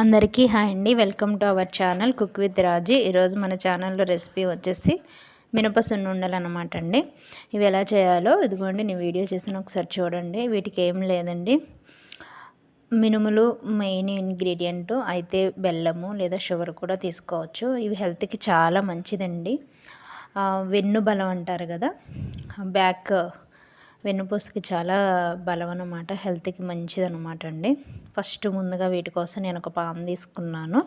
అందరికీ హాయ్ అండి. Welcome to our channel cook with Raji. ఈరోజు మన ఛానల్లో రెసిపీ వచ్చేసి మినప సున్నుండలు అనమాట అండి. ఇవి ఎలా చేయాలో ఇదిగోండి నేను వీడియో చేసిన ఒకసారి చూడండి. వీటికి ఏం లేదండి. మినుములు మెయిన్ ఇంగ్రీడియంట్ అయితే బెల్లము లేదా షుగర్ కూడా తీసుకోవచ్చు. ఇవి హెల్త్కి చాలా మంచిదండి. వెన్ను బలం అంటారు కదా బ్యాక్ వెన్నుపూసకి చాలా బలం అనమాట హెల్త్కి మంచిది అనమాట అండి. ఫస్ట్ ముందుగా వీటి కోసం నేను ఒక పాము తీసుకున్నాను.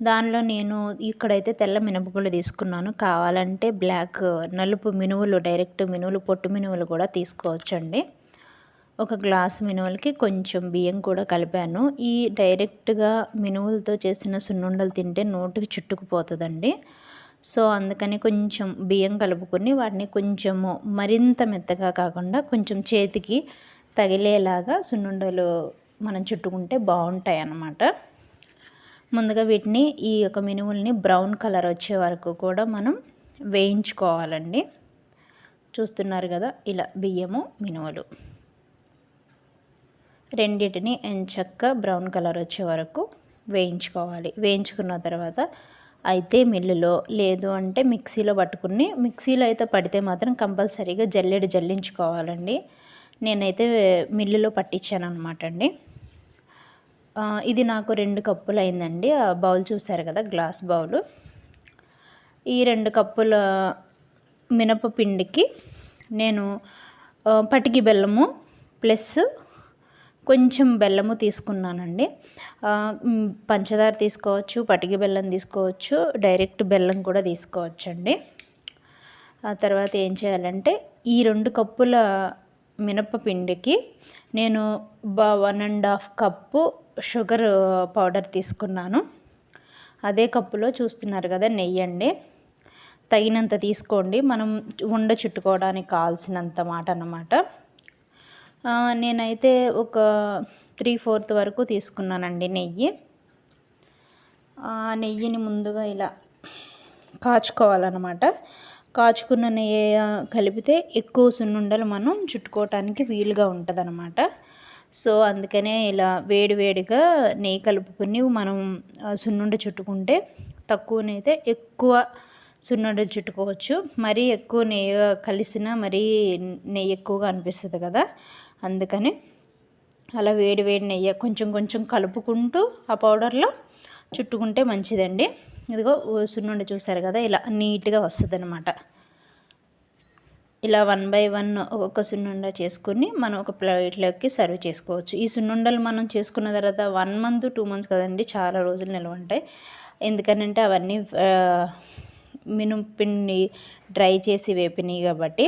దానిలో నేను ఇక్కడైతే తెల్ల మినపగుళ్ళు తీసుకున్నాను. కావాలంటే బ్లాక్ నలుపు మినువులు డైరెక్ట్ మినువులు పొట్టు మినువులు కూడా తీసుకోవచ్చండి. ఒక గ్లాస్ మినువులకి కొంచెం బియ్యం కూడా కలిపాను. ఈ డైరెక్ట్గా మినువులతో చేసిన సున్నుండలు తింటే నోటికి చుట్టుకుపోతుందండి. సో అందుకని కొంచెం బియ్యం కలుపుకొని వాటిని కొంచెము మరింత మెత్తగా కాకుండా కొంచెం చేతికి తగిలేలాగా సున్నుండలు మనం చుట్టుకుంటే బాగుంటాయి అన్నమాట ముందుగా వీటిని ఈ యొక్క మినుముల్ని బ్రౌన్ కలర్ వచ్చే వరకు కూడా మనం వేయించుకోవాలండి. చూస్తున్నారు కదా ఇలా బియ్యము మినుములు. రెండింటిని ఎంచక్క బ్రౌన్ కలర్ వచ్చే వరకు వేయించుకోవాలి. వేయించుకున్న తర్వాత అయితే మిల్లులో లేదు అంటే మిక్సీలో పట్టుకుని మిక్సీలో అయితే పడితే మాత్రం కంపల్సరీగా జల్లెడు జల్లించుకోవాలండి. నేనైతే మిల్లులో పట్టించాను అనమాట అండి ఇది నాకు రెండు కప్పులు అయిందండి ఆ బౌల్ చూసారు కదా గ్లాస్ బౌలు. ఈ రెండు కప్పుల మినపపిండికి నేను పటికి బెల్లము ప్లస్ కొంచెం బెల్లము తీసుకున్నానండి. పంచదార తీసుకోవచ్చు పటికి బెల్లం తీసుకోవచ్చు డైరెక్ట్ బెల్లం కూడా తీసుకోవచ్చండి. ఆ తర్వాత ఏం చేయాలంటే ఈ రెండు కప్పుల మినపపిండికి నేను బా one and half cup sugar powder తీసుకున్నాను. అదే కప్పులో చూస్తున్నారు కదా నెయ్యి అండి తగినంత తీసుకోండి. మనం ఉండ చుట్టుకోవడానికి కావాల్సినంత మాట అన్నమాట. నేనైతే ఒక త్రీ ఫోర్త్ వరకు తీసుకున్నానండి నెయ్యి. ఆ నెయ్యిని ముందుగా ఇలా కాచుకోవాలన్నమాట. కాచుకున్న నెయ్యి కలిపితే ఎక్కువ సున్నుండలు మనం చుట్టుకోవటానికి వీలుగా ఉంటుంది అనమాట సో అందుకనే ఇలా వేడివేడిగా నెయ్యి కలుపుకొని మనం సున్నుండ చుట్టుకుంటే తక్కువనైతే ఎక్కువ సున్నుండ చుట్టుకోవచ్చు. మరీ ఎక్కువ నెయ్యి కలిసిన మరీ నెయ్యి ఎక్కువగా అనిపిస్తుంది కదా. అందుకని అలా వేడి వేడి నెయ్యి కొంచెం కొంచెం కలుపుకుంటూ ఆ పౌడర్లో చుట్టుకుంటే మంచిదండి. ఇదిగో సున్నుండి చూసారు కదా ఇలా నీట్గా వస్తుంది అనమాట ఇలా వన్ బై వన్ ఒక్కొక్క సున్నుండ చేసుకుని మనం ఒక ప్లేట్లోకి సర్వ్ చేసుకోవచ్చు. ఈ సున్నుండలు మనం చేసుకున్న తర్వాత వన్ మంత్ టూ మంత్స్ కదండి చాలా రోజులు నిల్వ ఉంటాయి. ఎందుకనంటే అవన్నీ మినుపిండి డ్రై చేసి వేపినాయి కాబట్టి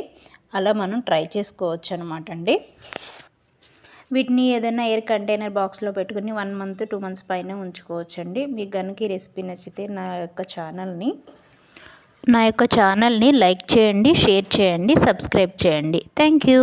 అలా మనం ట్రై చేసుకోవచ్చు అనమాట అండి వీటిని ఏదైనా ఎయిర్ కంటైనర్ బాక్స్లో పెట్టుకుని వన్ మంత్ టూ మంత్స్ పైన ఉంచుకోవచ్చండి. మీకు కనుక ఈ రెసిపీ నచ్చితే నా యొక్క ఛానల్ని నా యొక్క ఛానల్ని లైక్ చేయండి షేర్ చేయండి సబ్స్క్రైబ్ చేయండి. Thank you.